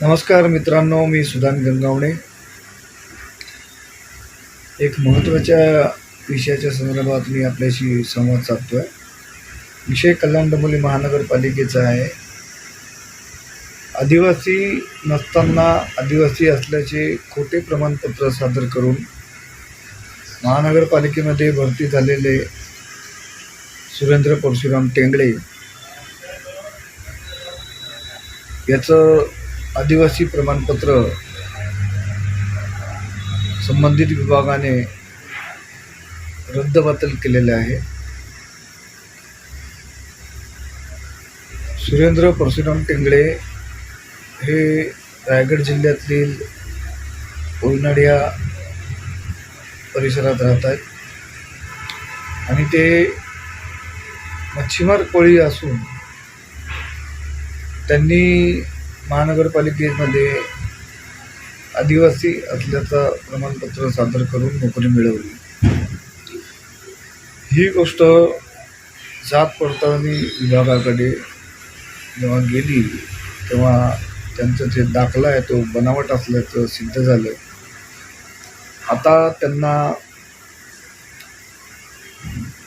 नमस्कार मित्रांनो मी सुदान गंगावणे. एक महत्त्वाच्या विषयाच्या संदर्भात मी आपल्याशी संवाद साधतो आहे विषय कल्याण डोंबिवली महानगरपालिकेचा आहे. आदिवासी नसताना आदिवासी असल्याचे खोटे प्रमाणपत्र सादर करून महानगरपालिकेमध्ये भरती झालेले सुरेंद्र परशुराम टेंगडे याचं आदिवासी प्रमाणपत्र संबंधित विभागाने रद्दबातल केलेले आहे. सुरेंद्र परशुराम टेंगडे हे रायगड जिल्ह्यातील कोयनाड या परिसरात राहत आहेत. आणि ते मच्छीमार कोळी असून त्यांनी महानगरपालिकेमध्ये आदिवासी असल्याचं प्रमाणपत्र सादर करून नोकरी मिळवली. ही गोष्ट जात पडताळणी विभागाकडे जेव्हा गेली तेव्हा त्यांचं जे दाखला आहे तो बनावट असल्याचं सिद्ध झालं. आता त्यांना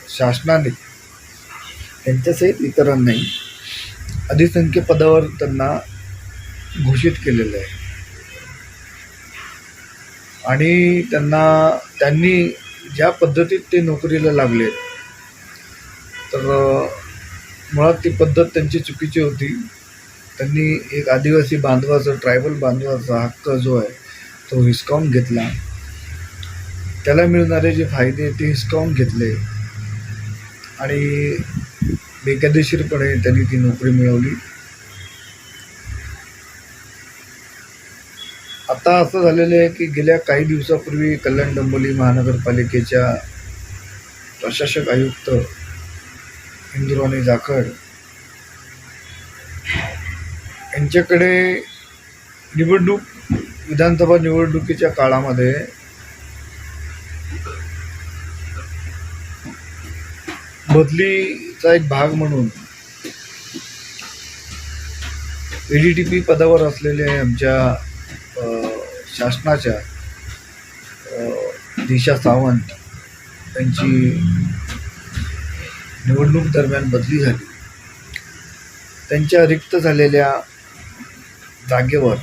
शासनाने त्यांच्यासहित इतरांनाही अधिसंख्य पदावर त्यांना घोषित केलेलं आहे. आणि त्यांना त्यांनी ज्या पद्धतीत ते नोकरीला लागले तर मुळात ती पद्धत त्यांची चुकीची होती. त्यांनी एक आदिवासी बांधवाचा ट्रायबल बांधवाचा हक्क जो आहे तो हिसकावून घेतला. त्याला मिळणारे जे फायदे ते हिसकावून घेतले. आणि बेकायदेशीरपणे त्यांनी ती नोकरी मिळवली. आता असं झालेलं आहे की गेल्या काही दिवसापूर्वी कल्याण डोंबिवली महानगरपालिकेच्या प्रशासक आयुक्त इंदुराणी जाखड यांच्याकडे निवडणूक विधानसभा निवडणुकीच्या काळामध्ये बदलीचा एक भाग म्हणून ए डी टी पी पदावर असलेले आमच्या शासनाच्या दिशा सावंत यांची निवडणूक दरम्यान बदली झाली. त्यांच्या रिक्त झालेल्या जागेवर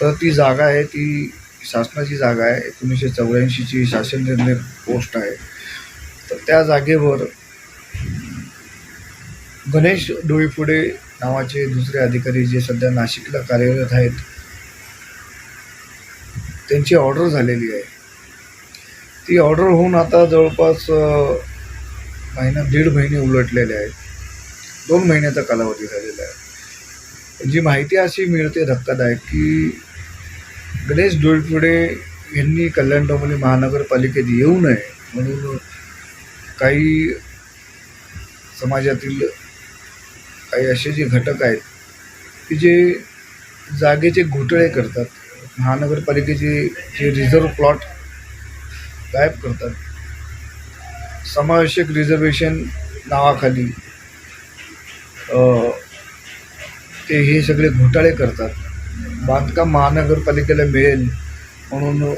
तर ती जागा आहे ती शासनाची जागा आहे. एकोणीसशे चौऱ्याऐंशीची शासन निर्णय पोस्ट आहे. तर त्या जागेवर गणेश डोईफुडे नावाचे दुसरे अधिकारी जे सध्या नाशिकला कार्यरत आहेत त्यांची ऑर्डर झालेली आहे. ती ऑर्डर होऊन आता जवळपास महिना दीड महिने उलटलेले आहेत. दोन महिन्याचा कालावधी झालेला आहे. जी माहिती अशी मिळते धक्कादायक की गणेश डोईफुडे यांनी कल्याण डोंबिवली महानगरपालिकेत येऊ नये म्हणून काही समाजातील काही असे जे घटक आहेत की जे जागेचे घोटाळे करतात महानगरपालिकेचे जे रिझर्व प्लॉट गायब करतात. समावेशक रिझर्वेशन नावाखाली ते हे सगळे घोटाळे करतात. बांधकाम महानगरपालिकेला मिळेल म्हणून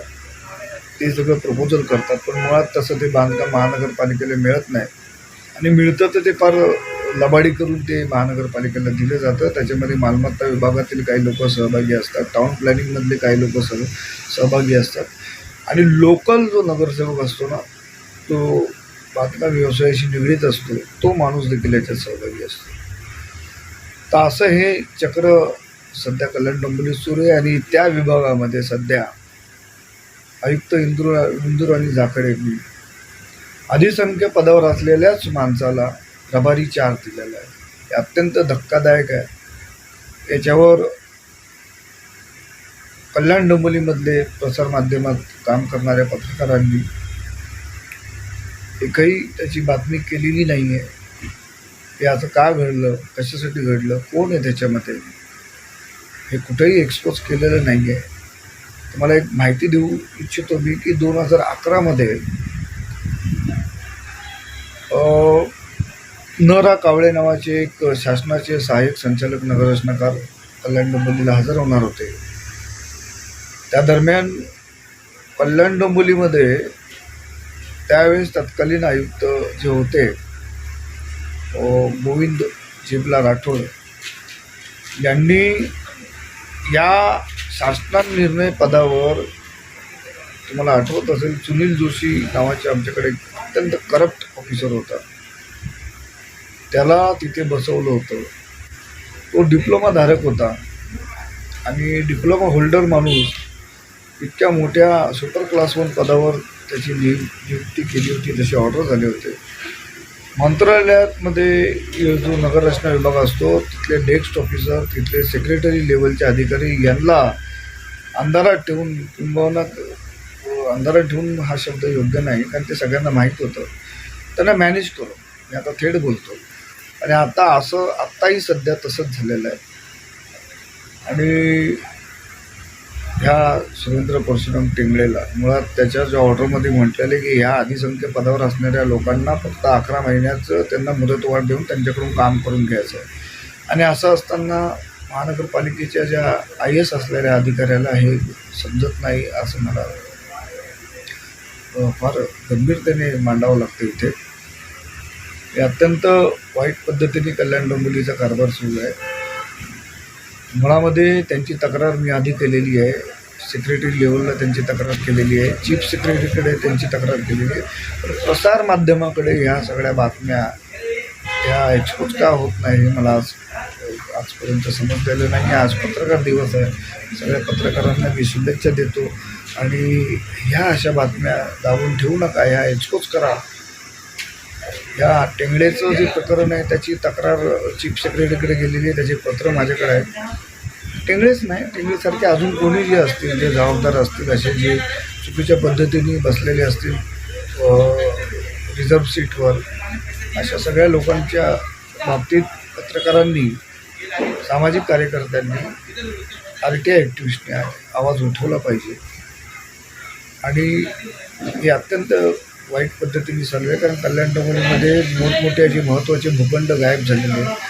ते सगळं प्रपोजल करतात पण मुळात तसं ते बांधकाम महानगरपालिकेला मिळत नाही. आणि मिळतं तर ते फार लबाडी करून ते महानगरपालिकेला दिलं जातं. त्याच्यामध्ये मालमत्ता विभागातील काही लोक सहभागी असतात. टाउन प्लॅनिंगमधले काही लोक सह सहभागी असतात. आणि लोकल जो नगरसेवक असतो ना तो बातम्या व्यवसायाशी निगडीत असतो. तो माणूस देखील याच्यात सहभागी असतो. तर असं हे चक्र सध्या कल्याण डोंबिवली सुरू आहे आणि त्या विभागामध्ये सध्या आयुक्त इंदुरा इंदूर आणि जाखडे अधिसंख्य पदावर असलेल्याच माणसाला प्रभारी चार दिलेला आहे. हे अत्यंत धक्कादायक आहे. याच्यावर कल्याण डोंबिवलीमधले प्रसारमाध्यमात काम करणाऱ्या पत्रकारांनी एकही त्याची बातमी केलेली नाही आहे हे असं का घडलं? कशासाठी घडलं? कोण आहे त्याच्यामध्ये? हे कुठेही एक्सपोज केलेलं नाही आहे तुम्हाला एक माहिती देऊ इच्छितो मी की दोन हजार अकरामध्ये नरा कावळे नावाचे एक शासनाचे सहाय्यक संचालक नगररचनाकार कल्याण डोंबोलीला हजर होणार होते. त्या दरम्यान कल्याण डोंबोलीमध्ये त्यावेळेस तत्कालीन आयुक्त जे होते गोविंद जिबला राठोड यांनी या शासना निर्णय पदावर तुम्हाला आठवत असेल सुनील जोशी नावाचे आमच्याकडे अत्यंत करप्ट ऑफिसर होता. त्याला तिथे बसवलं होतं. तो डिप्लोमाधारक होता. आणि डिप्लोमा होल्डर माणूस इतक्या मोठ्या सुपर क्लास वन पदावर त्याची नियु नियुक्ती केली होती तशी ऑर्डर झाले होते. मंत्रालयातमध्ये जो नगररचना विभाग असतो तिथले डेस्क ऑफिसर तिथले सेक्रेटरी लेवलचे अधिकारी यांना अंधारात ठेवून किंबहुना अंधारात ठेवून हा शब्द योग्य नाही कारण ते सगळ्यांना माहीत होतं. त्यांना मॅनेज करू मी आता थेट बोलतो. आणि आता असं आत्ताही सध्या तसंच झालेलं आहे. आणि ह्या सुरेंद्र परशुराम टेंगळेला मुळात त्याच्या ज्या ऑर्डरमध्ये म्हटलेलं आहे की ह्या अधिसंख्य पदावर असणाऱ्या लोकांना फक्त अकरा महिन्याचं त्यांना मुदतवाढ देऊन त्यांच्याकडून काम करून घ्यायचं आहे. आणि असं असताना महानगरपालिकेच्या ज्या आय एस असलेल्या अधिकाऱ्याला हे समजत नाही असं मला फार गंभीरतेने मांडावं लागतं इथे. हे अत्यंत वाईट पद्धतीने कल्याण डोंबिवलीचा कारभार सुरू आहे. मुळामध्ये त्यांची तक्रार मी आधी केलेली आहे. सेक्रेटरी लेवलला त्यांची तक्रार केलेली आहे. चीफ सेक्रेटरीकडे त्यांची तक्रार केलेली आहे. पण प्रसार माध्यमाकडे ह्या सगळ्या बातम्या ह्या एक्सपोज का होत नाही हे मला आज आजपर्यंत समजलेलं नाही. आज पत्रकार दिवस आहे. सगळ्या पत्रकारांना मी शुभेच्छा देतो. आणि ह्या अशा बातम्या दाबून ठेवू नका. ह्या एक्सपोज करा या टेंगडेचं जे प्रकरण आहे त्याची तक्रार चीफ सेक्रेटरीकडे गेलेली आहे त्याचे पत्र माझ्याकडे आहे टेंगडेच नाही टेंगडेसारखे अजून कोणी जे असतील जे जबाबदार असतील असे जे चुकीच्या पद्धतीने बसलेले असतील रिझर्व सीटवर अशा सगळ्या लोकांच्या बाबतीत पत्रकारांनी सामाजिक कार्यकर्त्यांनी आर टी आय ॲक्टिव्हिस्टने आवाज उठवला पाहिजे. आणि हे अत्यंत वाईट पद्धतीने चालू आहे. कारण कल्याण डोंबिवलीमध्ये मोठमोठे असे महत्त्वाचे भूखंड गायब झालेले आहेत